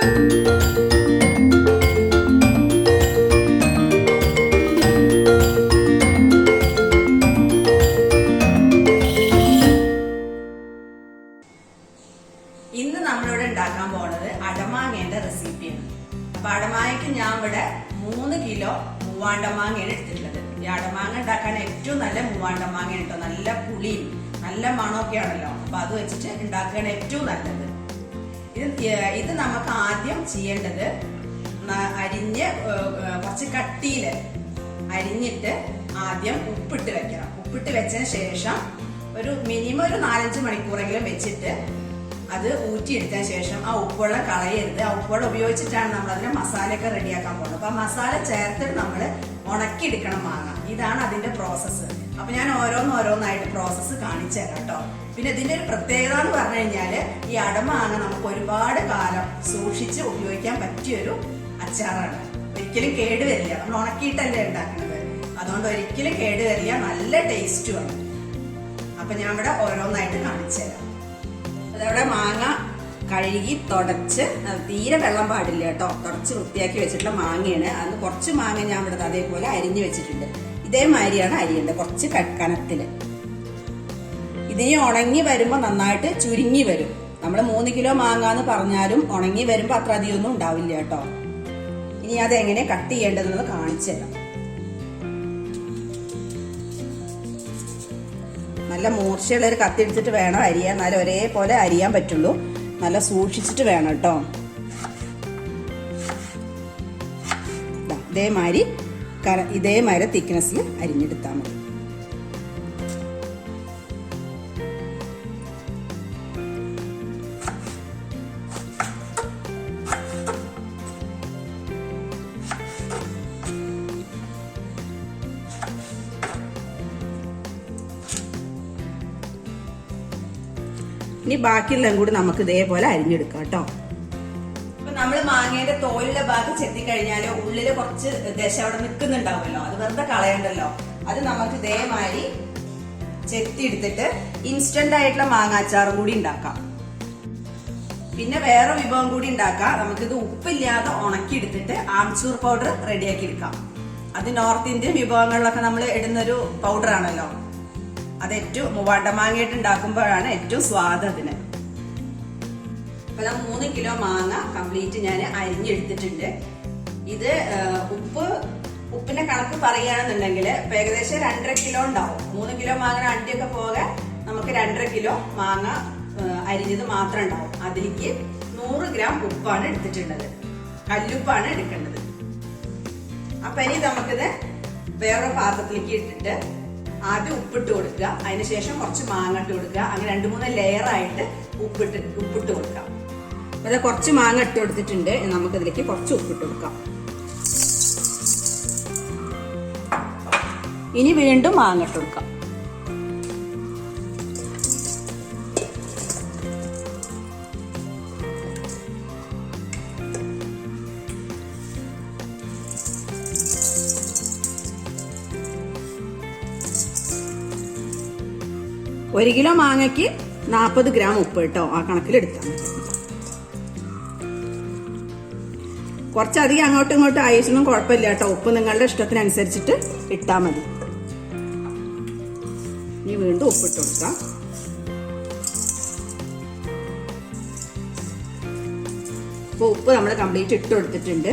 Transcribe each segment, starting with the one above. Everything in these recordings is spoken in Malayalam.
ഇന്ന് നമ്മളിവിടെ ഉണ്ടാക്കാൻ പോണത് അടമാങ്ങേന്റെ റെസിപ്പിയാണ്. അപ്പൊ അടമാങ്ങയ്ക്ക് ഞാൻ ഇവിടെ മൂന്ന് കിലോ മൂവാണ്ടമാങ്ങയാണ് എടുത്തിട്ടുള്ളത്. ഈ അടമാങ്ങ ഉണ്ടാക്കാൻ ഏറ്റവും നല്ല മൂവാണ്ടമാങ്ങ കേട്ടോ നല്ല പുളിയും നല്ല മണമൊക്കെ ആണല്ലോ അപ്പൊ അത് വെച്ചിട്ട് ഉണ്ടാക്കുകയാണ് ഏറ്റവും നല്ലത്. ഇത് നമുക്ക് ആദ്യം ചെയ്യേണ്ടത് അരിഞ്ഞ് കുറച്ച് കട്ടിയിൽ അരിഞ്ഞിട്ട് ആദ്യം ഉപ്പിട്ട് വെക്കണം. ഉപ്പിട്ട് വെച്ചതിന് ശേഷം ഒരു മിനിമം ഒരു നാലഞ്ച് മണിക്കൂറെങ്കിലും വെച്ചിട്ട് അത് ഊറ്റിയെടുത്തതിന് ശേഷം ആ ഉപ്പുവെള്ളം കളയരുത്. ആ ഉപ്പുവെള്ളം ഉപയോഗിച്ചിട്ടാണ് നമ്മൾ അതിന് മസാലയൊക്കെ റെഡിയാക്കാൻ പോകുന്നത്. അപ്പോൾ ആ മസാല ചേർത്തിട്ട് നമ്മൾ ഉണക്കിയെടുക്കണം മാങ്ങ. ഇതാണ് അതിന്റെ പ്രോസസ്സ് അപ്പൊ ഞാൻ ഓരോന്ന് ഓരോന്നായിട്ട് പ്രോസസ്സ് കാണിച്ചു തരാം കേട്ടോ. പിന്നെ ഇതിന്റെ ഒരു പ്രത്യേകത എന്ന് പറഞ്ഞു കഴിഞ്ഞാൽ ഈ അടമാങ്ങ നമുക്ക് ഒരുപാട് കാലം സൂക്ഷിച്ച് ഉപയോഗിക്കാൻ പറ്റിയൊരു അച്ചാറാണ്. ഒരിക്കലും കേട് വരില്ല നമ്മൾ ഉണക്കിയിട്ടല്ലേ ഉണ്ടാക്കുന്നത്. അതുകൊണ്ട് ഒരിക്കലും കേട് വരില്ല നല്ല ടേസ്റ്റുമാണ് അപ്പൊ ഞാൻ ഇവിടെ ഓരോന്നായിട്ട് കാണിച്ചു തരാം. അതവിടെ മാങ്ങ കഴുകി തുടച്ച് തീരെ വെള്ളം പാടില്ല കേട്ടോ. തുടച്ച് വൃത്തിയാക്കി വെച്ചിട്ടുള്ള മാങ്ങയാണ്. അന്ന് കുറച്ച് മാങ്ങ ഞാൻ ഇവിടെ അതേപോലെ അരിഞ്ഞു വെച്ചിട്ടുണ്ട്. ഇതേമാതിരിയാണ് അരിയേണ്ടത് കുറച്ച് കണത്തിൽ ഇതിനി ഉണങ്ങി വരുമ്പോൾ നന്നായിട്ട് ചുരുങ്ങി വരും. നമ്മൾ മൂന്ന് കിലോ മാങ്ങ എന്ന് പറഞ്ഞാലും ഉണങ്ങി വരുമ്പോൾ അത്ര അധികം ഒന്നും ഉണ്ടാവില്ല കേട്ടോ. ഇനി അത് എങ്ങനെ കട്ട് ചെയ്യേണ്ടതെന്ന് കാണിച്ചു തരാം. നല്ല മൂർച്ചയുള്ള ഒരു കത്തി എടുത്തിട്ട് വേണം അരിയാൻ. എന്നാലും ഒരേപോലെ അരിയാൻ പറ്റുള്ളൂ. നല്ല സൂക്ഷിച്ചിട്ട് വേണം കേട്ടോ. ഇതേമാതിരി കര ഇതേമാതിരി തിക്നെസ്സിൽ അരിഞ്ഞെടുത്താൽ മതി. ഇനി ബാക്കിയുള്ളതും കൂടി നമുക്ക് ഇതേപോലെ അരിഞ്ഞെടുക്കാം കേട്ടോ. മാങ്ങയുടെ തോലിലെ ഭാഗം ചെത്തിക്കഴിഞ്ഞാൽ ഉള്ളിൽ കുറച്ച് ദശ അവിടെ നിൽക്കുന്നുണ്ടാവുമല്ലോ. അത് വെറുതെ കളയണ്ടല്ലോ. അത് നമുക്ക് ഇതേമാതിരി ചെത്തി എടുത്തിട്ട് ഇൻസ്റ്റന്റ് ആയിട്ടുള്ള മാങ്ങാച്ചാറും കൂടി ഉണ്ടാക്കാം. പിന്നെ വേറെ വിഭവം കൂടി ഉണ്ടാക്കാം. നമുക്കിത് ഉപ്പില്ലാതെ ഉണക്കി എടുത്തിട്ട് ആംചൂർ പൗഡർ റെഡിയാക്കി എടുക്കാം അത് നോർത്ത് ഇന്ത്യൻ വിഭവങ്ങളിലൊക്കെ നമ്മൾ ഇടുന്നൊരു പൗഡർ ആണല്ലോ. അത് ഏറ്റവും വടമാങ്ങയിട്ട് ഉണ്ടാക്കുമ്പോഴാണ് ഏറ്റവും സ്വാദ് അതിന്. അപ്പൊ ഞാൻ മൂന്ന് കിലോ മാങ്ങ കംപ്ലീറ്റ് ഞാൻ അരിഞ്ഞെടുത്തിട്ടുണ്ട്. ഇത് ഉപ്പ് ഉപ്പിന്റെ കണക്ക് പറയുകയാണെന്നുണ്ടെങ്കിൽ ഇപ്പൊ ഏകദേശം രണ്ടര കിലോ ഉണ്ടാവും. മൂന്ന് കിലോ മാങ്ങ അണ്ടിയൊക്കെ പോകെ നമുക്ക് രണ്ടര കിലോ മാങ്ങ അരിഞ്ഞത് മാത്രം ഉണ്ടാവും. അതിലേക്ക് നൂറ് ഗ്രാം ഉപ്പാണ് എടുത്തിട്ടുള്ളത്. കല്ലുപ്പാണ് എടുക്കേണ്ടത്. അപ്പൊ ഇനി നമുക്കിത് വേറൊരു പാത്രത്തിലേക്ക് ഇട്ടിട്ട് ആദ്യം ഉപ്പിട്ട് കൊടുക്കുക. അതിനുശേഷം കുറച്ച് മാങ്ങ ഇട്ട് കൊടുക്കുക. അങ്ങനെ രണ്ട് മൂന്ന് ലെയർ ആയിട്ട് ഉപ്പിട്ട് ഉപ്പിട്ട് കൊടുക്കാം. ഇത് കുറച്ച് മാങ്ങ ഇട്ട് കൊടുത്തിട്ടുണ്ട്. നമുക്ക് നമുക്കിതിലേക്ക് കുറച്ച് ഉപ്പിട്ട് കൊടുക്കാം. ഇനി വീണ്ടും മാങ്ങ ഇട്ട് കൊടുക്കാം. ഒരു കിലോ മാങ്ങയ്ക്ക് നാൽപ്പത് ഗ്രാം ഉപ്പ് കേട്ടോ ആ കണക്കിലെടുത്താൽ മതി കുറച്ചധികം അങ്ങോട്ടും ഇങ്ങോട്ടും അയച്ചൊന്നും കുഴപ്പമില്ല കേട്ടോ. ഉപ്പ് നിങ്ങളുടെ ഇഷ്ടത്തിനനുസരിച്ചിട്ട് ഇട്ടാൽ മതി. ഇനി വീണ്ടും ഉപ്പിട്ട് കൊടുക്കാം. അപ്പോൾ ഉപ്പ് നമ്മൾ കംപ്ലീറ്റ് ഇട്ട് കൊടുത്തിട്ടുണ്ട്.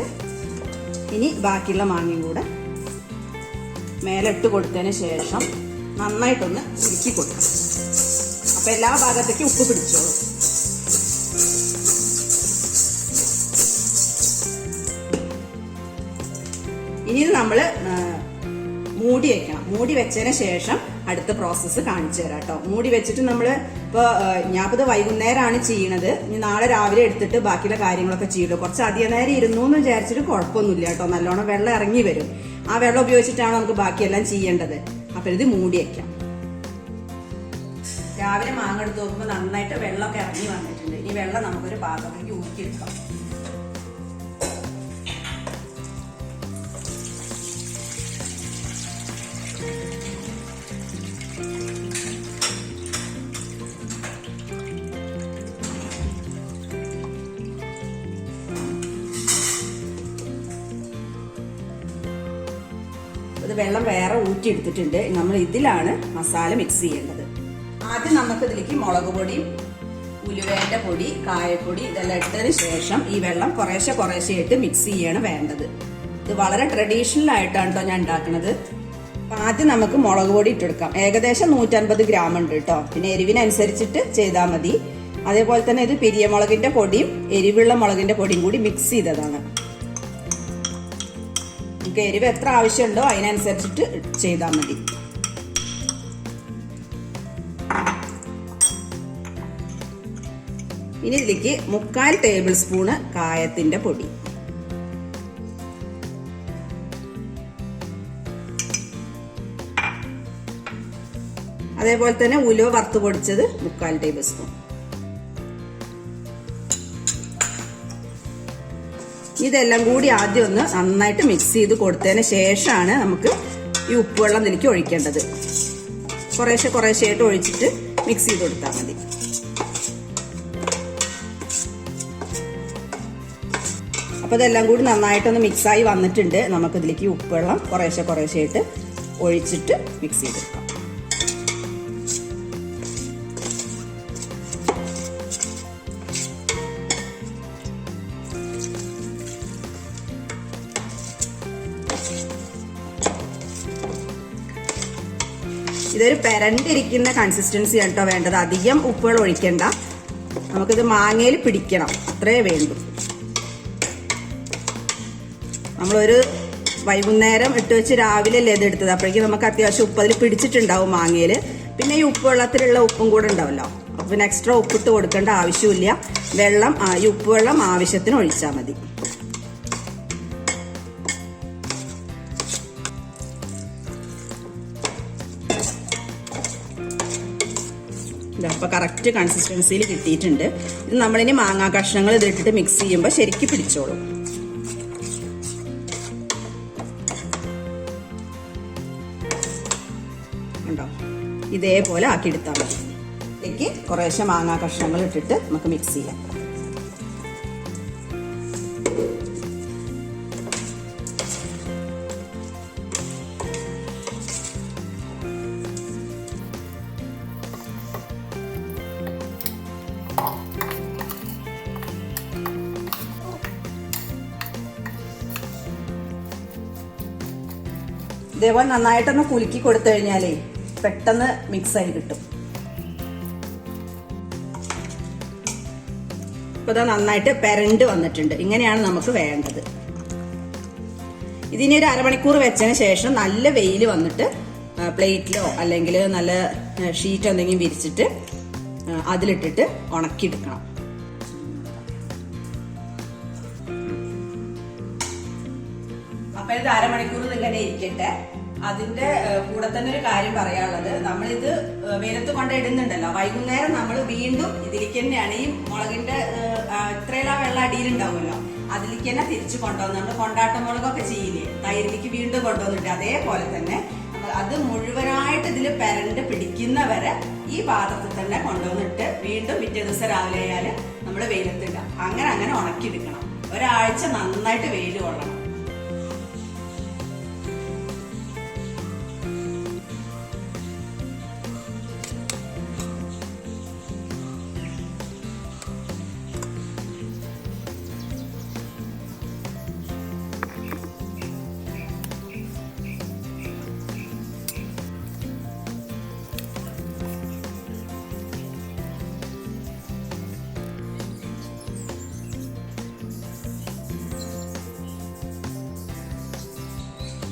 ഇനി ബാക്കിയുള്ള മാങ്ങയും കൂടെ മേലെ ഇട്ട് കൊടുത്തതിന് ശേഷം നന്നായിട്ടൊന്ന് ഉരുക്കി കൊടുക്കാം. അപ്പൊ എല്ലാ ഭാഗത്തേക്കും ഉപ്പ് പിടിച്ചോളും. ഇനി നമ്മൾ മൂടി വെക്കണം. മൂടി വെച്ചതിന് ശേഷം അടുത്ത പ്രോസസ്സ് കാണിച്ചു തരാം കേട്ടോ. മൂടി വെച്ചിട്ട് നമ്മൾ ഇപ്പോൾ ഞാനിപ്പോൾ വൈകുന്നേരമാണ് ചെയ്യണത്. ഇനി നാളെ രാവിലെ എടുത്തിട്ട് ബാക്കിയുള്ള കാര്യങ്ങളൊക്കെ ചെയ്യുള്ളൂ. കുറച്ച് അധികം നേരം ഇരുന്നു എന്ന് വിചാരിച്ചിട്ട് കുഴപ്പമൊന്നുമില്ല കേട്ടോ. നല്ലോണം വെള്ളം ഇറങ്ങി വരും. ആ വെള്ളം ഉപയോഗിച്ചിട്ടാണ് നമുക്ക് ബാക്കിയെല്ലാം ചെയ്യേണ്ടത്? അപ്പോൾ ഇത് മൂടി വയ്ക്കാം രാവിലെ മാങ്ങ എടുത്ത് നോക്കുമ്പോൾ നന്നായിട്ട് വെള്ളമൊക്കെ ഇറങ്ങി വന്നിട്ടുണ്ട്. ഇനി വെള്ളം നമുക്കൊരു പാത്രത്തിലേക്ക് ഊറ്റിയെടുക്കാം. വെള്ളം വേറെ ഊറ്റിയെടുത്തിട്ടുണ്ട്. നമ്മൾ ഇതിലാണ് മസാല മിക്സ് ചെയ്യേണ്ടത്. ആദ്യം നമുക്ക് ഇതിലേക്ക് മുളക് പൊടിയും ഉലുവേന്റെ പൊടി കായപ്പൊടി ഇതെല്ലാം ഇട്ടതിന് ശേഷം ഈ വെള്ളം കുറേശ്ശെ കുറേശ്ശെ ആയിട്ട് മിക്സ് ചെയ്യാണ് വേണ്ടത്. ഇത് വളരെ ട്രഡീഷണൽ ആയിട്ടാണ് കേട്ടോ ഞാൻ ഉണ്ടാക്കുന്നത് ആദ്യം നമുക്ക് മുളക് പൊടി ഇട്ടെടുക്കാം. ഏകദേശം നൂറ്റൻപത് ഗ്രാം ഉണ്ട് കേട്ടോ പിന്നെ എരിവിനനുസരിച്ചിട്ട് ചെയ്താൽ മതി. അതേപോലെ തന്നെ ഇത് പിരിയമുളകിന്റെ പൊടിയും എരിവുള്ള മുളകിന്റെ പൊടിയും കൂടി മിക്സ് ചെയ്തതാണ്. നമുക്ക് എരിവ് എത്ര ആവശ്യമുണ്ടോ അതിനനുസരിച്ചിട്ട് ചെയ്താൽ മതി. ഇനി ഇതിലേക്ക് മുക്കാൽ ടേബിൾ സ്പൂണ് കായത്തിന്റെ പൊടി. അതേപോലെ തന്നെ ഉലുവ വറുത്ത് പൊടിച്ചത് മുക്കാൽ ടേബിൾ സ്പൂൺ. ഇതെല്ലാം കൂടി ആദ്യം ഒന്ന് നന്നായിട്ട് മിക്സ് ചെയ്ത് കൊടുത്തതിന് ശേഷമാണ് നമുക്ക് ഈ ഉപ്പുവെള്ളം ഇതിലേക്ക് ഒഴിക്കേണ്ടത്. കുറേശ്ശെ കുറേശ്ശെ ആയിട്ട് ഒഴിച്ചിട്ട് മിക്സ് ചെയ്ത് കൊടുത്താൽ മതി. അപ്പോൾ ഇതെല്ലാം കൂടി നന്നായിട്ടൊന്ന് മിക്സായി വന്നിട്ടുണ്ട്. നമുക്കിതിലേക്ക് ഉപ്പുവെള്ളം കുറേശ്ശെ കുറേശ്ശെ ആയിട്ട് ഒഴിച്ചിട്ട് മിക്സ് ചെയ്തെടുക്കാം. ഇതൊരു പെരണ്ടിരിക്കുന്ന കൺസിസ്റ്റൻസി കേട്ടോ വേണ്ടത്. അധികം ഉപ്പുകൾ ഒഴിക്കണ്ട. നമുക്കിത് മാങ്ങയിൽ പിടിക്കണം. അത്രേ വേണ്ടു. നമ്മളൊരു വൈകുന്നേരം ഇട്ട് വെച്ച് രാവിലെ അല്ലേ ഇത് എടുത്തത്? അപ്പോഴേക്കും നമുക്ക് അത്യാവശ്യം ഉപ്പ് അതിൽ പിടിച്ചിട്ടുണ്ടാവും മാങ്ങയിൽ. പിന്നെ ഈ ഉപ്പ് വെള്ളത്തിലുള്ള ഉപ്പും കൂടെ ഉണ്ടാവല്ലോ. അപ്പൊ പിന്നെ എക്സ്ട്രാ ഉപ്പിട്ട് കൊടുക്കേണ്ട ആവശ്യമില്ല. വെള്ളം ഈ ഉപ്പ് വെള്ളം ആവശ്യത്തിന് ഒഴിച്ചാൽ മതി. ഇതാ അപ്പോൾ കറക്റ്റ് കൺസിസ്റ്റൻസിയിൽ കിട്ടിയിട്ടുണ്ട്. ഇത് നമ്മളിനി മാങ്ങാ കഷ്ണങ്ങൾ ഇതിട്ടിട്ട് മിക്സ് ചെയ്യുമ്പോൾ ശരിക്ക് പിടിച്ചോളും. ഉണ്ടോ ഇതേപോലെ ആക്കി എടുത്താൽ മതി കുറേശ്ശെ മാങ്ങാ കഷ്ണങ്ങൾ ഇട്ടിട്ട് നമുക്ക് മിക്സ് ചെയ്യാം. ഇതേപോലെ നന്നായിട്ടൊന്ന് കുലുക്കി കൊടുത്തു കഴിഞ്ഞാലേ പെട്ടെന്ന് മിക്സ് ആയി കിട്ടും. ഇപ്പൊ ഇതാ നന്നായിട്ട് പെരണ്ട് വന്നിട്ടുണ്ട്. ഇങ്ങനെയാണ് നമുക്ക് വേണ്ടത്. ഇതിനി ഒരു അരമണിക്കൂർ വെച്ചതിന് ശേഷം നല്ല വെയിൽ വന്നിട്ട് പ്ലേറ്റിലോ അല്ലെങ്കിൽ നല്ല ഷീറ്റ് എന്തെങ്കിലും വിരിച്ചിട്ട് അതിലിട്ടിട്ട് ഉണക്കിയെടുക്കണം. അപ്പൊ ഇത് അരമണിക്കൂർ ഇങ്ങനെ ഇരിക്കട്ടെ. അതിന്റെ കൂടെ തന്നെ ഒരു കാര്യം പറയാനുള്ളത്. നമ്മളിത് വെയിലത്ത് കൊണ്ട് ഇടുന്നുണ്ടല്ലോ. വൈകുന്നേരം നമ്മൾ വീണ്ടും ഇതിലേക്ക് തന്നെയാണ് ഈ മുളകിന്റെ ഇത്രയെല്ലാം വെള്ളം അടിയിലുണ്ടാവുമല്ലോ. അതിലേക്ക് തന്നെ തിരിച്ചു കൊണ്ടുവന്ന് നമ്മൾ കൊണ്ടാട്ട മുളകൊക്കെ ചെയ്യില്ലേ തൈരിലേക്ക് വീണ്ടും കൊണ്ടുവന്നിട്ട് അതേപോലെ തന്നെ അത് മുഴുവനായിട്ട് ഇതിൽ പെരണ്ട് പിടിക്കുന്നവരെ ഈ പാത്രത്തിൽ തന്നെ കൊണ്ടുവന്നിട്ട് വീണ്ടും പിറ്റേ ദിവസം രാവിലെ ആയാൽ നമ്മൾ വെയിലത്തിടാം അങ്ങനെ അങ്ങനെ ഉണക്കിയെടുക്കണം. ഒരാഴ്ച നന്നായിട്ട് വെയിൽ കൊള്ളണം.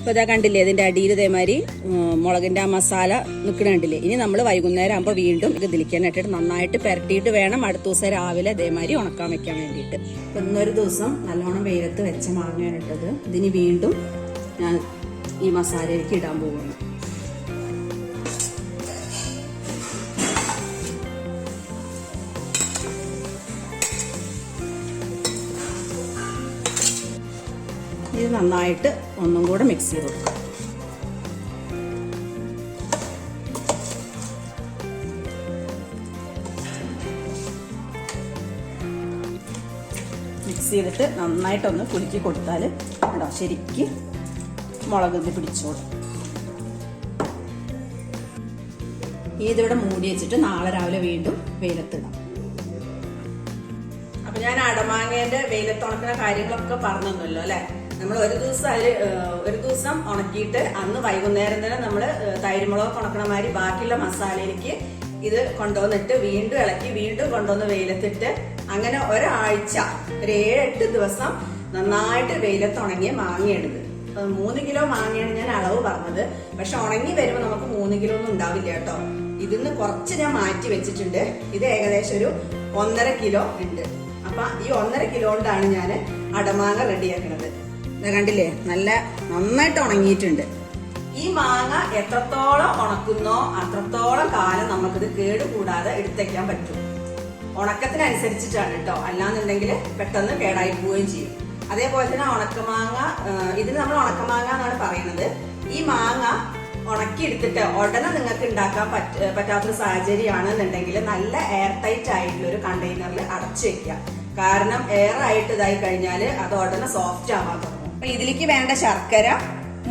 ഇപ്പൊ ഇതാ കണ്ടില്ലേ ഇതിന്റെ അടിയിൽ ഇതേമാതിരി മുളകിന്റെ ആ മസാല നിൽക്കണ ഇനി നമ്മൾ വൈകുന്നേരം ആകുമ്പോൾ വീണ്ടും ഇത് ഇതിലിക്കാനായിട്ട് നന്നായിട്ട് പെരട്ടിയിട്ട് വേണം അടുത്ത ദിവസം രാവിലെ ഇതേമാതിരി ഉണക്കാൻ വെക്കാൻ വേണ്ടിയിട്ട്. ഇന്നൊരു ദിവസം നല്ലോണം വെയിലത്ത് വെച്ച മാങ്ങയാണ് ഇട്ടത് ഇതിനി വീണ്ടും ഞാൻ ഈ മസാലയിലേക്ക് ഇടാൻ പോവുകയാണ്. നന്നായിട്ട് ഒന്നും കൂടെ മിക്സ് ചെയ്ത് കൊടുക്കുക മിക്സ് ചെയ്തിട്ട് നന്നായിട്ടൊന്ന് കുലുക്കി കൊടുത്താൽ കേട്ടോ ശരിക്ക് മുളക് ഇത് ഈ ഇതിവിടെ മൂടി വെച്ചിട്ട് നാളെ രാവിലെ വീണ്ടും വെയിലത്തിടാം അപ്പൊ ഞാൻ അടമാങ്ങേന്റെ വെയിലത്തുണക്കുന്ന കാര്യങ്ങളൊക്കെ പറഞ്ഞല്ലോ അല്ലേ? നമ്മൾ ഒരു ദിവസം അതിൽ ഒരു ദിവസം ഉണക്കിയിട്ട് അന്ന് വൈകുന്നേരം തന്നെ നമ്മൾ തൈരുമുളക് ഉണക്കണ മാതിരി ബാക്കിയുള്ള മസാലയിലേക്ക് ഇത് കൊണ്ടുവന്നിട്ട് വീണ്ടും ഇളക്കി വീണ്ടും കൊണ്ടുവന്ന് വെയിലത്തിട്ട് അങ്ങനെ ഒരാഴ്ച ഒരു ഏഴെട്ട് ദിവസം നന്നായിട്ട് വെയിലത്ത് ഉണങ്ങിയ മാങ്ങയെടുത്ത് മൂന്ന് കിലോ മാങ്ങയാണ് ഞാൻ അളവ് പറഞ്ഞത്. പക്ഷെ ഉണങ്ങി വരുമ്പോൾ നമുക്ക് മൂന്ന് കിലോ ഒന്നും ഉണ്ടാവില്ല കേട്ടോ. ഇതിന്ന് കുറച്ച് ഞാൻ മാറ്റി വെച്ചിട്ടുണ്ട്. ഇത് ഏകദേശം ഒരു ഒന്നര കിലോ ഉണ്ട്. അപ്പൊ ഈ ഒന്നര കിലോ കൊണ്ടാണ് ഞാൻ അടമാങ്ങ റെഡിയാക്കുന്നത് കണ്ടില്ലേ? നല്ല നന്നായിട്ട് ഉണങ്ങിയിട്ടുണ്ട്. ഈ മാങ്ങ എത്രത്തോളം ഉണക്കുന്നോ അത്രത്തോളം കാലം നമുക്കിത് കേടുകൂടാതെ എടുത്തേക്കാൻ പറ്റും. ഉണക്കത്തിനനുസരിച്ചിട്ടാണ് കേട്ടോ. അല്ലാന്നുണ്ടെങ്കിൽ പെട്ടെന്ന് കേടായി പോവുകയും ചെയ്യും. അതേപോലെ തന്നെ ഉണക്കമാങ്ങ ഇതിന് നമ്മൾ ഉണക്കമാങ്ങ എന്നാണ് പറയുന്നത്. ഈ മാങ്ങ ഉണക്കിയെടുത്തിട്ട് ഉടനെ നിങ്ങൾക്ക് ഉണ്ടാക്കാൻ പറ്റ പറ്റാത്തൊരു സാഹചര്യമാണെന്നുണ്ടെങ്കിൽ നല്ല എയർ ടൈറ്റ് ആയിട്ടുള്ള ഒരു കണ്ടെയ്നറിൽ അടച്ചു വെക്കുക. കാരണം എയർ ആയിട്ട് ഇതായി കഴിഞ്ഞാൽ അത് ഉടനെ സോഫ്റ്റ് ആവാൻ തുടങ്ങും. അപ്പൊ ഇതിലേക്ക് വേണ്ട ശർക്കര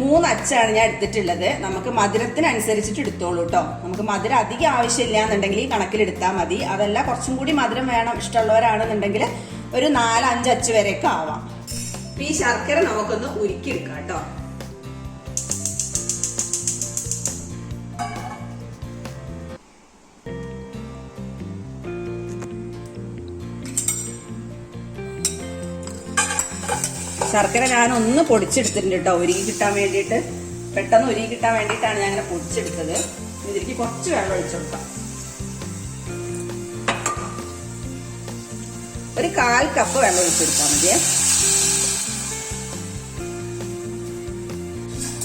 മൂന്ന് അച്ചാണ് ഞാൻ എടുത്തിട്ടുള്ളത്. നമുക്ക് മധുരത്തിനനുസരിച്ചിട്ട് എടുത്തോളൂ കേട്ടോ നമുക്ക് മധുരം അധികം ആവശ്യമില്ല എന്നുണ്ടെങ്കിൽ ഈ കണക്കിലെടുത്താൽ മതി. അതല്ല കുറച്ചും കൂടി മധുരം വേണം ഇഷ്ടമുള്ളവരാണെന്നുണ്ടെങ്കിൽ ഒരു നാല് അഞ്ച് അച്ച് വരെയൊക്കെ ആവാം. ഈ ശർക്കര നമുക്കൊന്ന് ഉരുക്കിയെടുക്കാം കേട്ടോ ശർക്കര ഒന്ന് പൊടിച്ചെടുത്തിട്ടുണ്ട് കേട്ടോ ഉരുകി കിട്ടാൻ വേണ്ടിയിട്ട്. പെട്ടെന്ന് ഉരുകി കിട്ടാൻ വേണ്ടിയിട്ടാണ് ഞാൻ അങ്ങനെ പൊടിച്ചെടുത്തത് ഇതിലേക്ക് കുറച്ച് വെള്ളം ഒഴിച്ചു കൊടുക്കാം. ഒരു കാൽ കപ്പ് വെള്ളം ഒഴിച്ചെടുത്താൽ മതിയേ.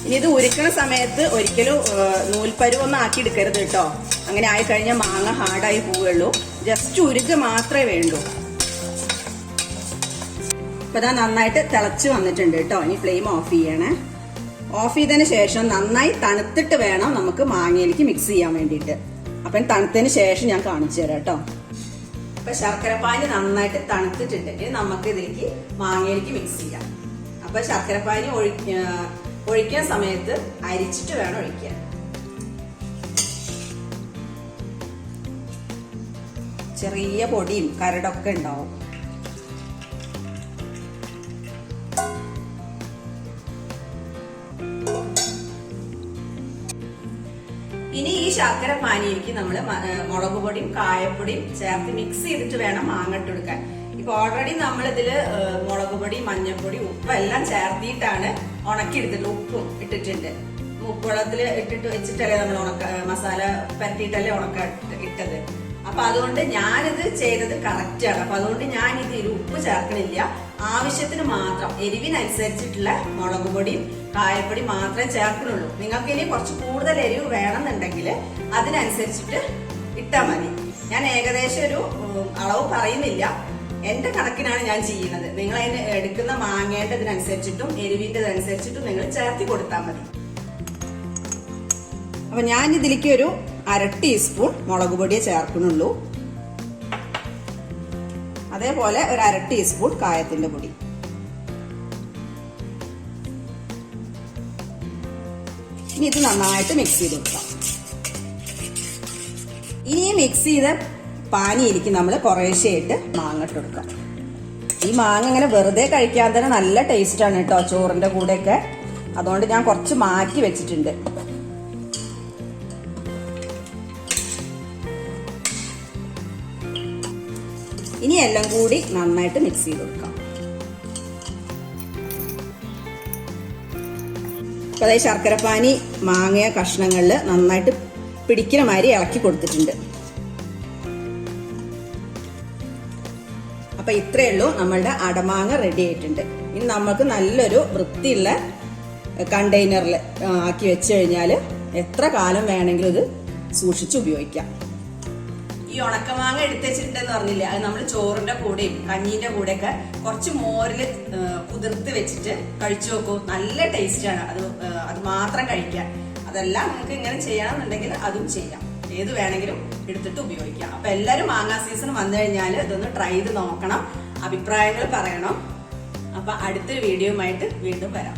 ഇനി ഇത് ഉരുക്കണ സമയത്ത് ഒരിക്കലും നൂൽപ്പരുവൊന്നും ആക്കി എടുക്കരുത് കേട്ടോ അങ്ങനെ ആയി കഴിഞ്ഞാൽ മാങ്ങ ഹാർഡായി പോവുകയുള്ളൂ. ജസ്റ്റ് ഉരുക്ക് മാത്രമേ വേണ്ടൂ. ഇപ്പൊ ഇതാ നന്നായിട്ട് തിളച്ച് വന്നിട്ടുണ്ട് കേട്ടോ. ഇനി ഫ്ലെയിം ഓഫ് ചെയ്യണേ. ഓഫ് ചെയ്തതിന് ശേഷം നന്നായി തണുത്തിട്ട് വേണം നമുക്ക് മാങ്ങയിലേക്ക് മിക്സ് ചെയ്യാൻ വേണ്ടിയിട്ട്. അപ്പം തണുത്തതിന് ശേഷം ഞാൻ കാണിച്ചു തരാം കേട്ടോ. അപ്പൊ ശർക്കരപ്പാനി നന്നായിട്ട് തണുത്തിട്ടുണ്ടെങ്കിൽ നമുക്ക് ഇതിലേക്ക് മാങ്ങയിലേക്ക് മിക്സ് ചെയ്യാം. അപ്പൊ ശർക്കരപ്പാനി ഒഴി ഒഴിക്കാൻ സമയത്ത് അരിച്ചിട്ട് വേണം ഒഴിക്കാൻ. ചെറിയ പൊടിയും കരടൊക്കെ ഉണ്ടാവും. ശർക്കര പാനിയിലേക്ക് നമ്മൾ മുളക് പൊടിയും കായപ്പൊടിയും ചേർത്ത് മിക്സ് ചെയ്തിട്ട് വേണം മാങ്ങ ഇട്ടെടുക്കാൻ ഇപ്പൊ ഓൾറെഡി നമ്മൾ ഇതിൽ മുളക് പൊടി മഞ്ഞൾപ്പൊടി ഉപ്പ് എല്ലാം ചേർത്തിയിട്ടാണ് ഉണക്കിയെടുത്തിട്ട് ഉപ്പും ഇട്ടിട്ടുണ്ട്. ഉപ്പുവെള്ളത്തിൽ ഇട്ടിട്ട് വെച്ചിട്ടല്ലേ നമ്മൾ ഉണക്ക മസാല പരത്തിയിട്ടല്ലേ ഉണക്ക ഇട്ട്- ഇട്ടത്. അപ്പൊ അതുകൊണ്ട് ഞാനിത് ചെയ്തത് കറക്റ്റ് ആണ്. അപ്പൊ അതുകൊണ്ട് ഞാൻ ഇതിൽ ഉപ്പ് ചേർക്കണില്ല ആവശ്യത്തിന് മാത്രം എരിവിനനുസരിച്ചിട്ടുള്ള മുളക് പൊടിയും കായപ്പൊടി മാത്രമേ ചേർക്കുന്നുള്ളൂ. നിങ്ങൾക്ക് ഇനി കുറച്ച് കൂടുതൽ എരിവ് വേണമെന്നുണ്ടെങ്കിൽ അതിനനുസരിച്ചിട്ട് ഇട്ടാൽ മതി. ഞാൻ ഏകദേശം ഒരു അളവ് പറയുന്നില്ല. എന്റെ കണക്കിനാണ് ഞാൻ ചെയ്യുന്നത്. നിങ്ങൾ അതിന് എടുക്കുന്ന മാങ്ങേണ്ടതിനനുസരിച്ചിട്ടും എരിവിന്റെതനുസരിച്ചിട്ടും നിങ്ങൾ ചേർത്തി കൊടുത്താൽ മതി. അപ്പൊ ഞാൻ ഇതിലേക്ക് ഒരു അര ടീസ്പൂൺ മുളക് പൊടിയെ ചേർക്കുന്നുള്ളൂ. അതേപോലെ ഒരു അര ടീസ്പൂൺ കായത്തിന്റെ പൊടി. ഇനി ഇത് നന്നായിട്ട് മിക്സ് ചെയ്ത് കൊടുക്കാം. ഇനി മിക്സ് ചെയ്ത പാനിയിലേക്ക് നമ്മൾ കുറേശ്ശെയായിട്ട് മാങ്ങ ഇട്ട് കൊടുക്കാം. ഈ മാങ്ങ ഇങ്ങനെ വെറുതെ കഴിക്കാൻ തന്നെ നല്ല ടേസ്റ്റ് ആണ് കേട്ടോ ചോറിന്റെ കൂടെയൊക്കെ. അതുകൊണ്ട് ഞാൻ കുറച്ച് മാറ്റി വെച്ചിട്ടുണ്ട്. ഇനി എല്ലാം കൂടി നന്നായിട്ട് മിക്സ് ചെയ്ത് കൊടുക്കാം. അപ്പൊ അതായത് ശർക്കരപ്പാനി മാങ്ങയ കഷ്ണങ്ങളിൽ നന്നായിട്ട് പിടിക്കുന്ന മാതിരി ഇളക്കി കൊടുത്തിട്ടുണ്ട്. അപ്പൊ ഇത്രയേ ഉള്ളൂ നമ്മളുടെ അടമാങ്ങ റെഡി ആയിട്ടുണ്ട്. ഇനി നമുക്ക് നല്ലൊരു വൃത്തിയുള്ള കണ്ടെയ്നറിൽ ആക്കി വെച്ച് കഴിഞ്ഞാൽ എത്ര കാലം വേണമെങ്കിലും ഇത് സൂക്ഷിച്ച് ഉപയോഗിക്കാം. ഈ ഉണക്കമാങ്ങ എടുത്ത് വെച്ചിട്ടുണ്ടെന്ന് പറഞ്ഞില്ലേ? അത് നമ്മൾ ചോറിന്റെ കൂടെയും കഞ്ഞീന്റെ കൂടെയൊക്കെ കുറച്ച് മോരിൽ കുതിർത്ത് വെച്ചിട്ട് കഴിച്ചു നോക്കൂ. നല്ല ടേസ്റ്റാണ് അത് അത് മാത്രം കഴിക്കാൻ അതെല്ലാം നിങ്ങൾക്ക് ഇങ്ങനെ ചെയ്യണമെന്നുണ്ടെങ്കിൽ അതും ചെയ്യാം. ഏത് വേണമെങ്കിലും എടുത്തിട്ട് ഉപയോഗിക്കാം. അപ്പൊ എല്ലാവരും മാങ്ങാ സീസൺ വന്നു കഴിഞ്ഞാൽ ഇതൊന്ന് ട്രൈ ചെയ്ത് നോക്കണം. അഭിപ്രായങ്ങൾ പറയണം. അപ്പൊ അടുത്തൊരു വീഡിയോയുമായിട്ട് വീണ്ടും വരാം.